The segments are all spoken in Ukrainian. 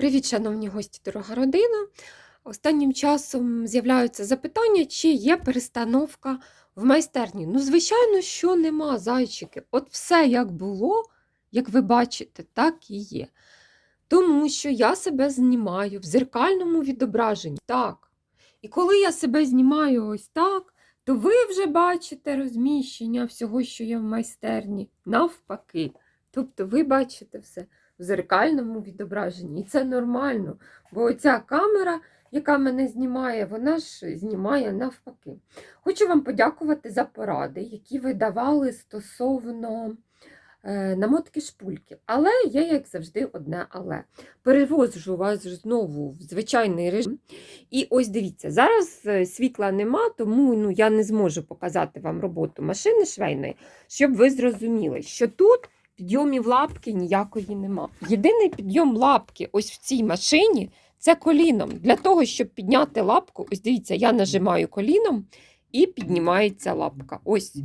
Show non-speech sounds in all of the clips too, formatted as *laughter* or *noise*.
Привіт, шановні гості, дорога родина. Останнім часом з'являються запитання, чи є перестановка в майстерні. Ну, звичайно, що нема, зайчики. От все як було, як ви бачите, так і є. Тому що я себе знімаю в зеркальному відображенні. Так. І коли я себе знімаю ось так, то ви вже бачите розміщення всього, що є в майстерні, навпаки. Тобто ви бачите все в зеркальному відображенні. І це нормально, бо оця камера, яка мене знімає, вона ж знімає навпаки. Хочу вам подякувати за поради, які ви давали стосовно е, намотки шпульки. Але є, як завжди, одне але. Переводжу вас знову в звичайний режим. І ось дивіться, зараз е, світла нема, тому ну, я не зможу показати вам роботу машини швейної, щоб ви зрозуміли, що тут підйомів лапки ніякої нема. Єдиний підйом лапки ось в цій машині це коліном. Для того, щоб підняти лапку, ось дивіться, я нажимаю коліном і піднімається лапка. Ось.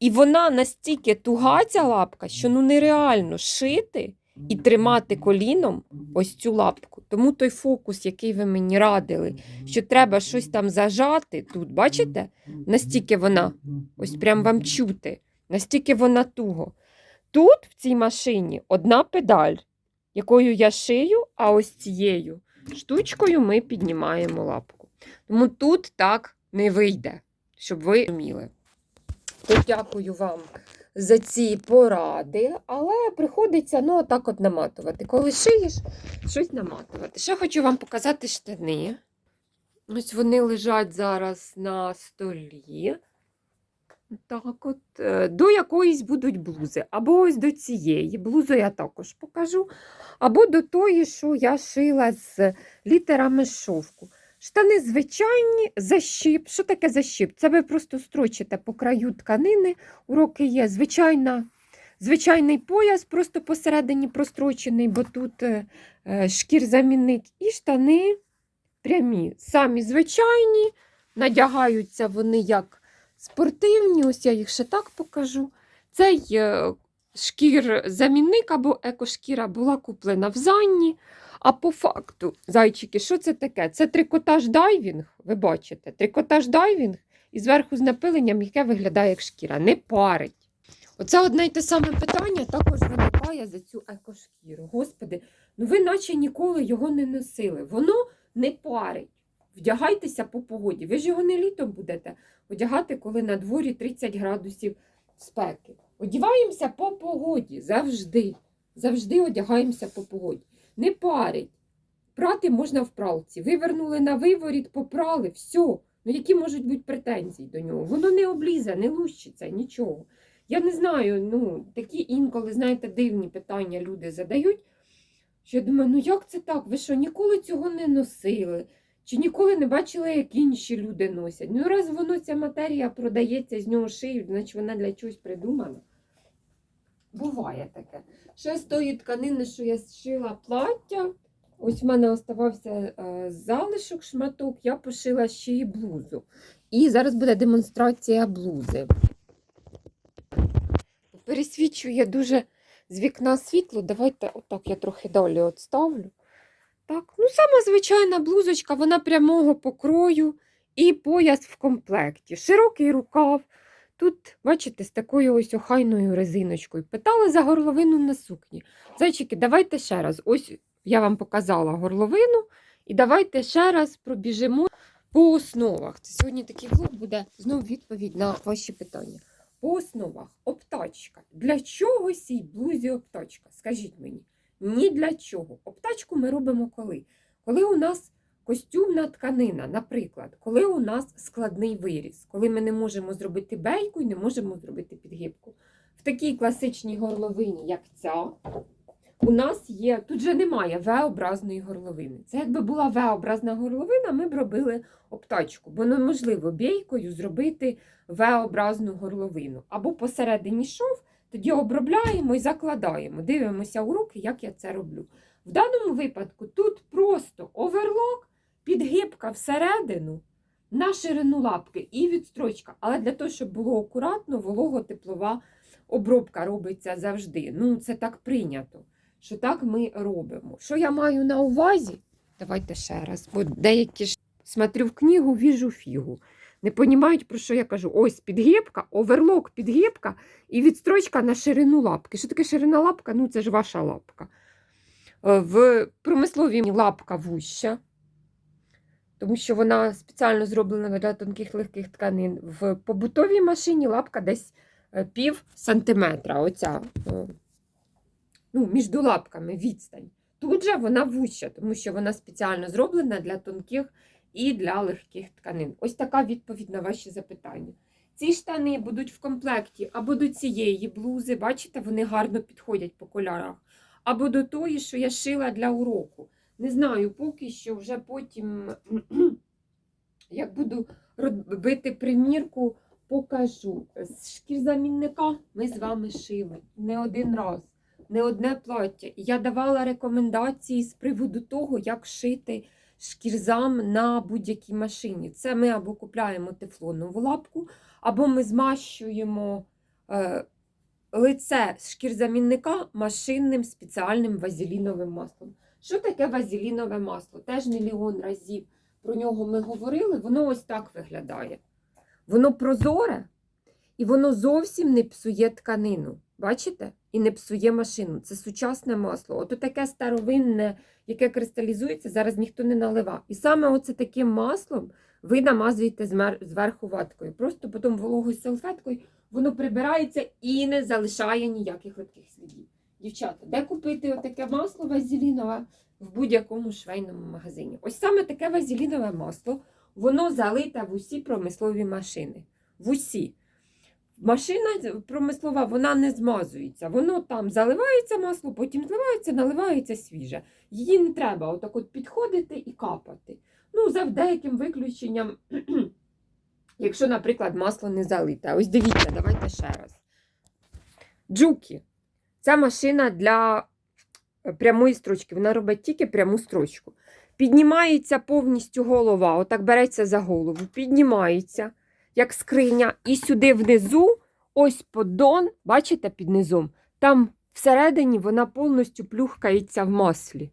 І вона настільки туга, ця лапка, що ну нереально шити і тримати коліном ось цю лапку. Тому той фокус, який ви мені радили, що треба щось там зажати тут, бачите? Настільки вона, ось прям вам чути, настільки вона туго. Тут, в цій машині, одна педаль, якою я шию, а ось цією штучкою ми піднімаємо лапку. Тому тут так не вийде, щоб ви розуміли. То дякую вам за ці поради, але приходиться ну, отак от наматувати. Коли шиєш, щось наматувати. Ще хочу вам показати штани. Ось вони лежать зараз на столі. Так от, е, до якоїсь будуть блузи. Або ось до цієї. Блузу я також покажу. Або до тої, що я шила з літерами шовку. Штани звичайні, защіп. Що таке защіп? Це ви просто строчите по краю тканини. Уроки є звичайна, звичайний пояс, просто посередині прострочений, бо тут е, е, шкір-замінник. І штани прямі, самі звичайні, надягаються вони як спортивні, ось я їх ще так покажу. Цей е, шкір-замінник або екошкіра була куплена в Занні. А по факту, зайчики, що це таке? Це трикотаж дайвінг, ви бачите, трикотаж дайвінг і зверху з напиленням, яке виглядає як шкіра, не парить. Оце одне й те саме питання також виникає за цю екошкіру. Господи, ну ви наче ніколи його не носили. Воно не парить. Вдягайтеся по погоді. Ви ж його не літом будете одягати, коли на дворі 30 градусів спеки. Одягаємося по погоді завжди. Завжди одягаємося по погоді. Не парить. Прати можна в пралці. Вивернули на виворіт, попрали, все. Ну які можуть бути претензії до нього? Воно не облізе, не лущиться, нічого. Я не знаю, ну, такі інколи, знаєте, дивні питання люди задають. Що я думаю, ну як це так? Ви що, ніколи цього не носили? Чи ніколи не бачили, як інші люди носять? Ну, раз воно ця матерія продається, з нього шиють, значить вона для чогось придумана. Буває таке. Ще з тої тканини, що я зшила плаття, ось в мене оставався е, залишок, шматок, я пошила ще й блузу. І зараз буде демонстрація блузи. Пересвічує дуже з вікна світло. Давайте отак я трохи далі отставлю. Так, ну сама звичайна блузочка, вона прямого покрою і пояс в комплекті. Широкий рукав. Тут, бачите, з такою ось охайною резиночкою. Питали за горловину на сукні. Зайчики, давайте ще раз. Ось я вам показала горловину. І давайте ще раз пробіжимо по основах. Це сьогодні такий влог буде знову відповідь на ваші питання. По основах обтачка. Для чого цій блузі обтачка? Скажіть мені. Ні для чого. Обтачку ми робимо коли? Коли у нас костюмна тканина, наприклад, коли у нас складний виріз, коли ми не можемо зробити бейку і не можемо зробити підгибку. В такій класичній горловині, як ця, у нас є, тут же немає V-образної горловини. Це якби була V-образна горловина, ми б робили обтачку, бо неможливо бійкою зробити V-образну горловину. Або посередині шов, тоді обробляємо і закладаємо. Дивимося у руки, як я це роблю. В даному випадку тут просто оверлок, підгибка всередину на ширину лапки і відстрочка. Але для того, щоб було акуратно, волого-теплова обробка робиться завжди. Ну, це так прийнято. що так ми робимо. Що я маю на увазі? Давайте ще раз, бо деякі ж смотрю в книгу, віжу фігу. Не розуміють, про що я кажу. Ось підгибка, оверлок підгибка і відстрочка на ширину лапки. Що таке ширина лапка? Ну, це ж ваша лапка. Е, В промисловій лапка вуща, тому що вона спеціально зроблена для тонких легких тканин. В побутовій машині лапка десь е, пів сантиметра. Оця, е, ну, між лапками відстань. Тут же вона вуща, тому що вона спеціально зроблена для тонких і для легких тканин. Ось така відповідь на ваші запитання. Ці штани будуть в комплекті або до цієї блузи, бачите, вони гарно підходять по кольорах, або до тої, що я шила для уроку. Не знаю, поки що вже потім, *clears throat* як буду робити примірку, покажу. З шкірзамінника ми з вами шили не один раз, не одне плаття. Я давала рекомендації з приводу того, як шити шкірзам на будь-якій машині. Це ми або купляємо тефлонову лапку, або ми змащуємо е, лице шкірзамінника машинним спеціальним вазеліновим маслом. Що таке вазелінове масло? Теж мільйон разів про нього ми говорили. Воно ось так виглядає. Воно прозоре і воно зовсім не псує тканину. Бачите? І не псує машину. Це сучасне масло. Ото таке старовинне, яке кристалізується, зараз ніхто не налива. І саме оце таким маслом ви намазуєте зверху ваткою. Просто потім вологою салфеткою воно прибирається і не залишає ніяких липких слідів. Дівчата, де купити отаке масло вазелінове в будь-якому швейному магазині? Ось саме таке вазелінове масло, воно залите в усі промислові машини. В усі. Машина промислова вона не змазується. Воно там заливається масло, потім зливається, наливається свіже. Її не треба отак от підходити і капати. Ну, за деяким виключенням, *clears throat* якщо, наприклад, масло не залите. Ось дивіться, давайте ще раз. Джукі. Це машина для е, прямої строчки. Вона робить тільки пряму строчку. Піднімається повністю голова, отак береться за голову, піднімається, як скриня, і сюди внизу, ось поддон, бачите, під низом, там всередині вона повністю плюхкається в маслі.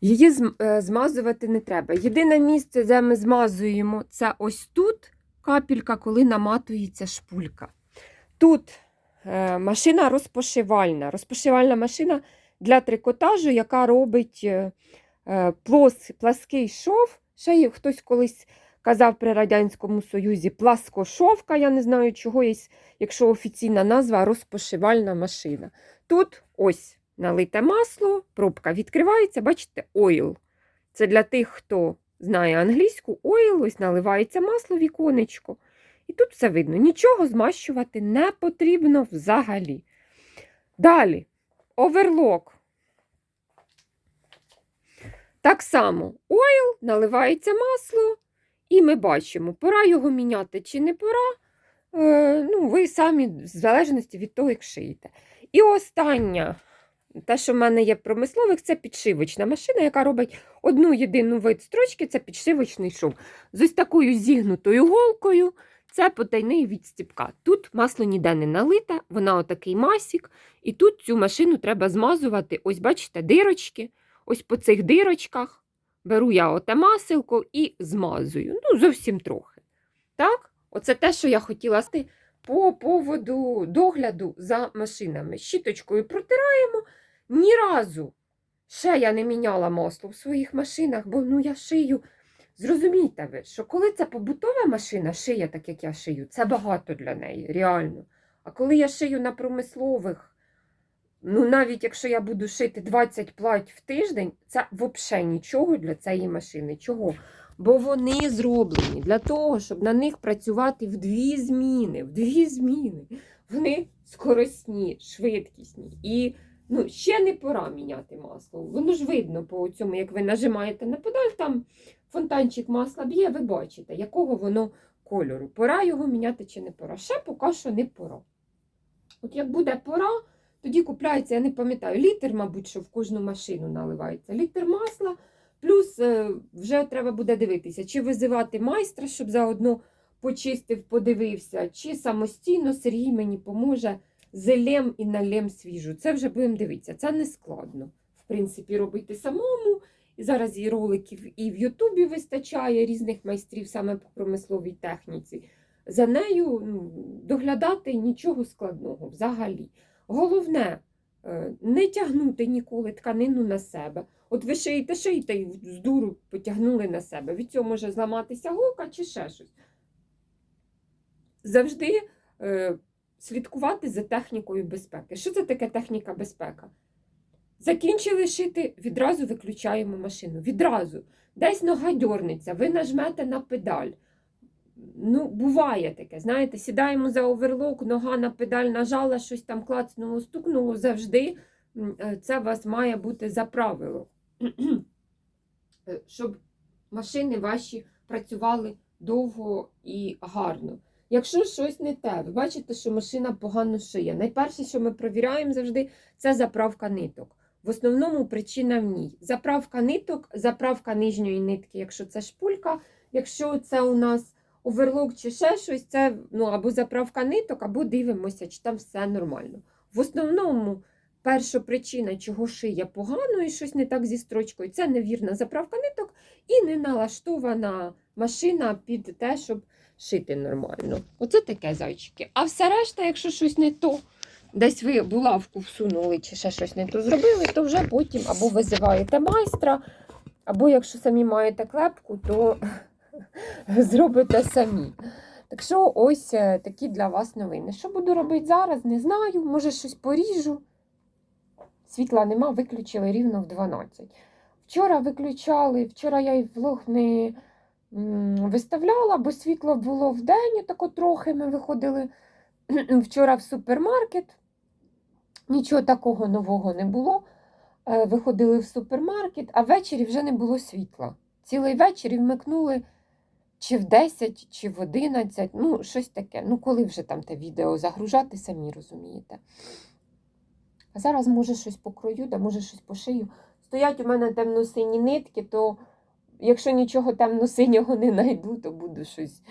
Її е, змазувати не треба. Єдине місце, де ми змазуємо, це ось тут капелька, коли наматується шпулька. Тут е, машина розпошивальна. Розпошивальна машина для трикотажу, яка робить е, плос, плаский шов. Ще хтось колись казав при Радянському Союзі пласкошовка, я не знаю, чого є, якщо офіційна назва розпошивальна машина. Тут ось налите масло, пробка відкривається, бачите, ойл. Це для тих, хто знає англійську, ойл, ось наливається масло в віконечко. І тут все видно. Нічого змащувати не потрібно взагалі. Далі, оверлок. Так само ойл, наливається масло, і ми бачимо, пора його міняти чи не пора. Е, ну, ви самі, в залежності від того, як шиєте. І остання, те, що в мене є в промислових, це підшивочна машина, яка робить одну єдину вид строчки, це підшивочний шов. З ось такою зігнутою голкою. Це потайний від стіпка. Тут масло ніде не налите, вона отакий масік. І тут цю машину треба змазувати. Ось, бачите, дирочки. Ось по цих дирочках беру я оте маселко і змазую. Ну, зовсім трохи. Так? Оце те, що я хотіла сказати по поводу догляду за машинами. Щіточкою протираємо. Ні разу ще я не міняла масло в своїх машинах, бо ну, я шию. Зрозумійте ви, що коли це побутова машина шиє, так як я шию, це багато для неї, реально. А коли я шию на промислових, ну навіть якщо я буду шити 20 плать в тиждень, це взагалі нічого для цієї машини. Чого? Бо вони зроблені для того, щоб на них працювати в дві зміни. В дві зміни. Вони скоросні, швидкісні. І ну, ще не пора міняти масло. Воно ж видно по цьому, як ви нажимаєте на педаль, там фонтанчик масла б'є, ви бачите, якого воно кольору. Пора його міняти чи не пора. Ще поки що не пора. От як буде пора, тоді купляється, я не пам'ятаю, літр, мабуть, що в кожну машину наливається. Літр масла, плюс е, вже треба буде дивитися, чи визивати майстра, щоб заодно почистив, подивився, чи самостійно Сергій мені поможе зелем і налем свіжу. Це вже будемо дивитися. Це не складно. В принципі, робити самому. І зараз і роликів і в Ютубі вистачає різних майстрів саме по промисловій техніці. За нею ну, доглядати нічого складного взагалі. Головне, е, не тягнути ніколи тканину на себе. От ви шиєте, шиєте і з дуру потягнули на себе. Від цього може зламатися голка чи ще щось. Завжди е, слідкувати за технікою безпеки. Що це таке техніка безпека? Закінчили шити, відразу виключаємо машину. Відразу. Десь нога дьорнеться, ви нажмете на педаль. Ну, буває таке, знаєте, сідаємо за оверлок, нога на педаль нажала, щось там клацнуло, стукнуло завжди. е, Це у вас має бути за правило. Е, Щоб машини ваші працювали довго і гарно. Якщо щось не те, ви бачите, що машина погано шиє. Найперше, що ми перевіряємо завжди, це заправка ниток. В основному причина в ній. Заправка ниток, заправка нижньої нитки, якщо це шпулька, якщо це у нас оверлок чи ще щось, це ну, або заправка ниток, або дивимося, чи там все нормально. В основному перша причина, чого шиє погано і щось не так зі строчкою, це невірна заправка ниток і не налаштована машина під те, щоб шити нормально. Оце таке зайчики. А все решта, якщо щось не то, десь ви булавку всунули чи ще щось не то зробили, то вже потім або визиваєте майстра, або якщо самі маєте клепку, то *laughs* зробите самі. Так що ось е, такі для вас новини. Що буду робити зараз, не знаю. Може щось поріжу. Світла нема, виключили рівно в 12. Вчора виключали, вчора я і влог не виставляла, бо світло було в день, тако трохи ми виходили *clears throat* вчора в супермаркет. Нічого такого нового не було. Е, Виходили в супермаркет, а ввечері вже не було світла. Цілий вечір вмикнули чи в 10, чи в 11, ну, щось таке. Ну, коли вже там те відео загружати, самі розумієте. А зараз, може, щось покрою, да може щось пошию. Стоять у мене темно-сині нитки, то якщо нічого темно-синього не знайду, то буду щось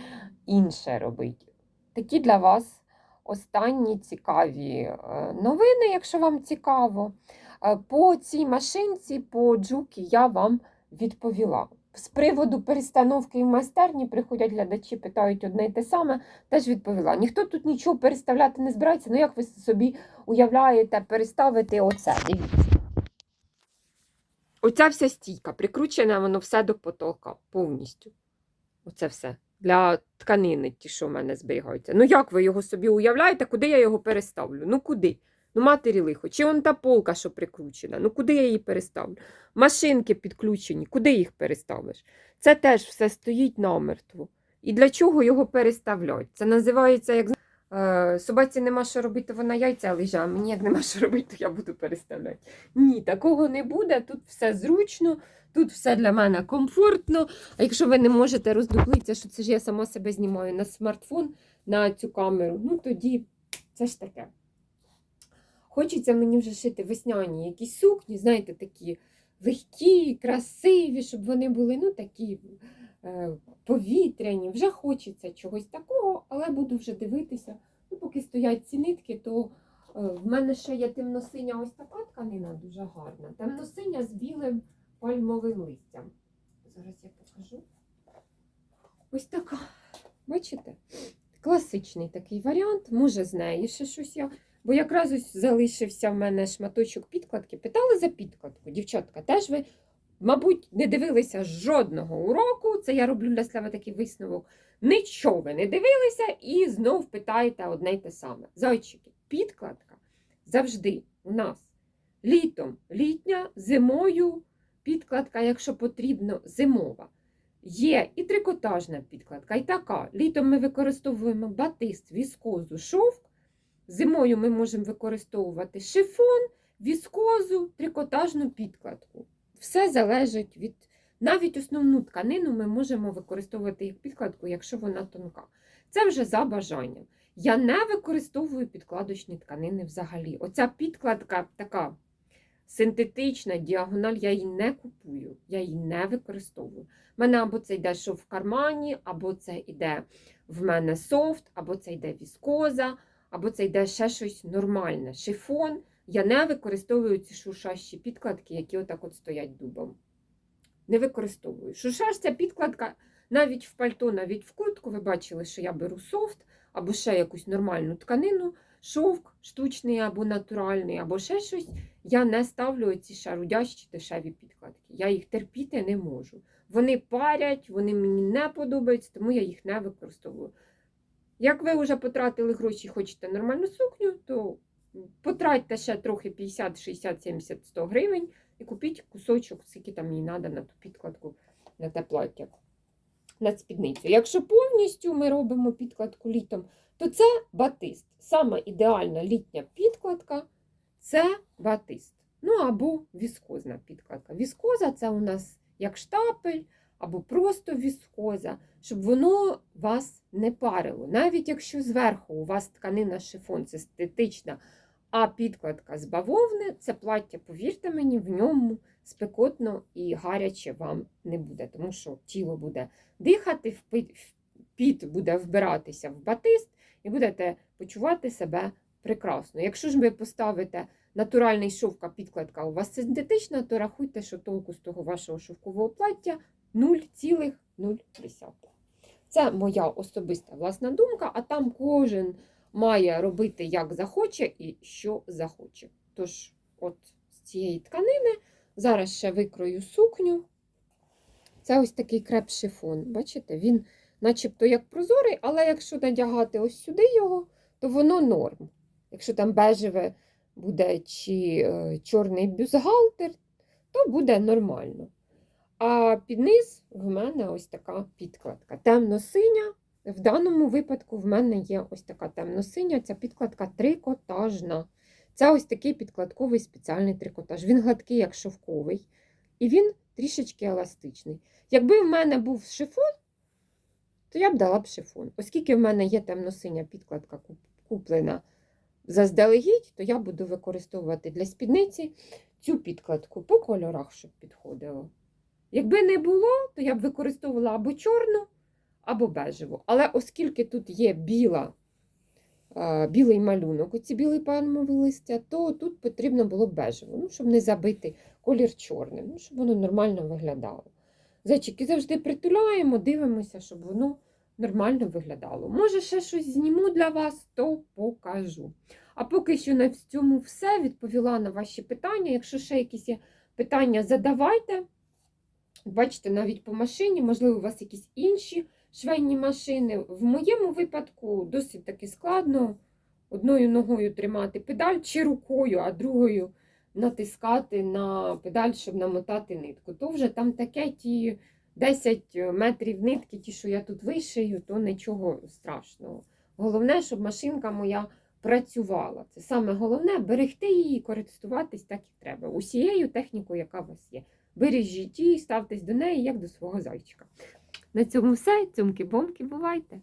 інше робити. Такі для вас останні цікаві е, новини, якщо вам цікаво. Е, По цій машинці, по джукі, я вам відповіла. З приводу перестановки в майстерні приходять глядачі, питають одне й те саме, теж відповіла. Ніхто тут нічого переставляти не збирається. Ну як ви собі уявляєте, переставити оце? Дивіться. Оця вся стійка, прикручене воно все до потолка повністю. Оце все. Для тканини, ті, що в мене зберігаються. Ну як ви його собі уявляєте, куди я його переставлю? Ну куди? Ну, матері лихо. Чи он та полка, що прикручена? Ну куди я її переставлю? Машинки підключені, куди їх переставиш? Це теж все стоїть намертво. І для чого його переставляють? Це називається як е, собаці нема що робити, вона яйця лежа, а мені як нема що робити, то я буду переставляти. Ні, такого не буде. Тут все зручно, тут все для мене комфортно. А якщо ви не можете роздуплитися, що це ж я сама себе знімаю на смартфон, на цю камеру, ну тоді це ж таке. Хочеться мені вже шити весняні якісь сукні, знаєте, такі легкі, красиві, щоб вони були ну, такі е, повітряні. Вже хочеться чогось такого, але буду вже дивитися. Ну, поки стоять ці нитки, то е, в мене ще є темно-синя ось така тканина дуже гарна. Темно-синя з білим пальмовим листям. Зараз я покажу. Ось така. Бачите? Класичний такий варіант. Може, з неї ще щось я. Бо якраз ось залишився в мене шматочок підкладки. Питали за підкладку. Дівчатка, теж ви, мабуть, не дивилися жодного уроку. Це я роблю для себе такий висновок. Нічого ви не дивилися і знов питаєте одне й те саме. Зайчики, підкладка завжди у нас літом літня, зимою підкладка, якщо потрібно, зимова. Є і трикотажна підкладка, і така. Літом ми використовуємо батист, віскозу, шовк. Зимою ми можемо використовувати шифон, віскозу, трикотажну підкладку. Все залежить від. Навіть основну тканину ми можемо використовувати як підкладку, якщо вона тонка. Це вже за бажанням. Я не використовую підкладочні тканини взагалі. Оця підкладка така синтетична, діагональ, я її не купую, я її не використовую. У мене або це йде що в кармані, або це йде в мене софт, або це йде віскоза або це йде ще щось нормальне. Шифон. Я не використовую ці шуршащі підкладки, які отак от стоять дубом. Не використовую. Шуршаща підкладка навіть в пальто, навіть в куртку. Ви бачили, що я беру софт або ще якусь нормальну тканину, шовк штучний або натуральний, або ще щось. Я не ставлю ці шарудящі дешеві підкладки. Я їх терпіти не можу. Вони парять, вони мені не подобаються, тому я їх не використовую. Як ви вже потратили гроші хочете нормальну сукню, то потратьте ще трохи 50, 60, 70, 100 гривень і купіть кусочок, скільки там їй треба на ту підкладку, на те плаття, на спідницю. Якщо повністю ми робимо підкладку літом, то це батист. Саме ідеальна літня підкладка це батист. Ну або віскозна підкладка. Віскоза це у нас як штапель, або просто віскоза, щоб воно вас не парило. Навіть якщо зверху у вас тканина шифон, це стетична, а підкладка з бавовни, це плаття, повірте мені, в ньому спекотно і гаряче вам не буде, тому що тіло буде дихати, піт буде вбиратися в батист, і будете почувати себе прекрасно. Якщо ж ви поставите натуральний шовка підкладка у вас синтетична, то рахуйте, що толку з того вашого шовкового плаття 0,0. Це моя особиста власна думка, а там кожен має робити як захоче і що захоче. Тож, от з цієї тканини зараз ще викрою сукню. Це ось такий креп-шифон. Бачите, він начебто як прозорий, але якщо надягати ось сюди його, то воно норм. Якщо там бежеве буде чи е, чорний бюстгальтер, то буде нормально. А під низ в мене ось така підкладка. Темно-синя. В даному випадку в мене є ось така темно-синя, ця підкладка трикотажна. Це ось такий підкладковий спеціальний трикотаж. Він гладкий, як шовковий, і він трішечки еластичний. Якби в мене був шифон, то я б дала б шифон. Оскільки в мене є темно-синя підкладка куплена заздалегідь, то я буду використовувати для спідниці цю підкладку по кольорах, щоб підходило. Якби не було, то я б використовувала або чорну, або бежеву. Але оскільки тут є біла, е, білий малюнок, оці білий пальмовий листя, то тут потрібно було б бежеву, ну, щоб не забити колір чорним, ну, щоб воно нормально виглядало. Зайчики завжди притуляємо, дивимося, щоб воно нормально виглядало. Може, ще щось зніму для вас, то покажу. А поки що на цьому все відповіла на ваші питання. Якщо ще якісь є питання, задавайте. Бачите, навіть по машині, можливо, у вас якісь інші швейні машини. В моєму випадку досить таки складно одною ногою тримати педаль чи рукою, а другою натискати на педаль, щоб намотати нитку. То вже там таке ті 10 метрів нитки, ті, що я тут вишию, то нічого страшного. Головне, щоб машинка моя працювала. Це саме головне берегти її, користуватись так, як треба. Усією технікою, яка у вас є. Бережіть її, ставтесь до неї, як до свого зайчика. На цьому все. Цьомки-бомки, бувайте!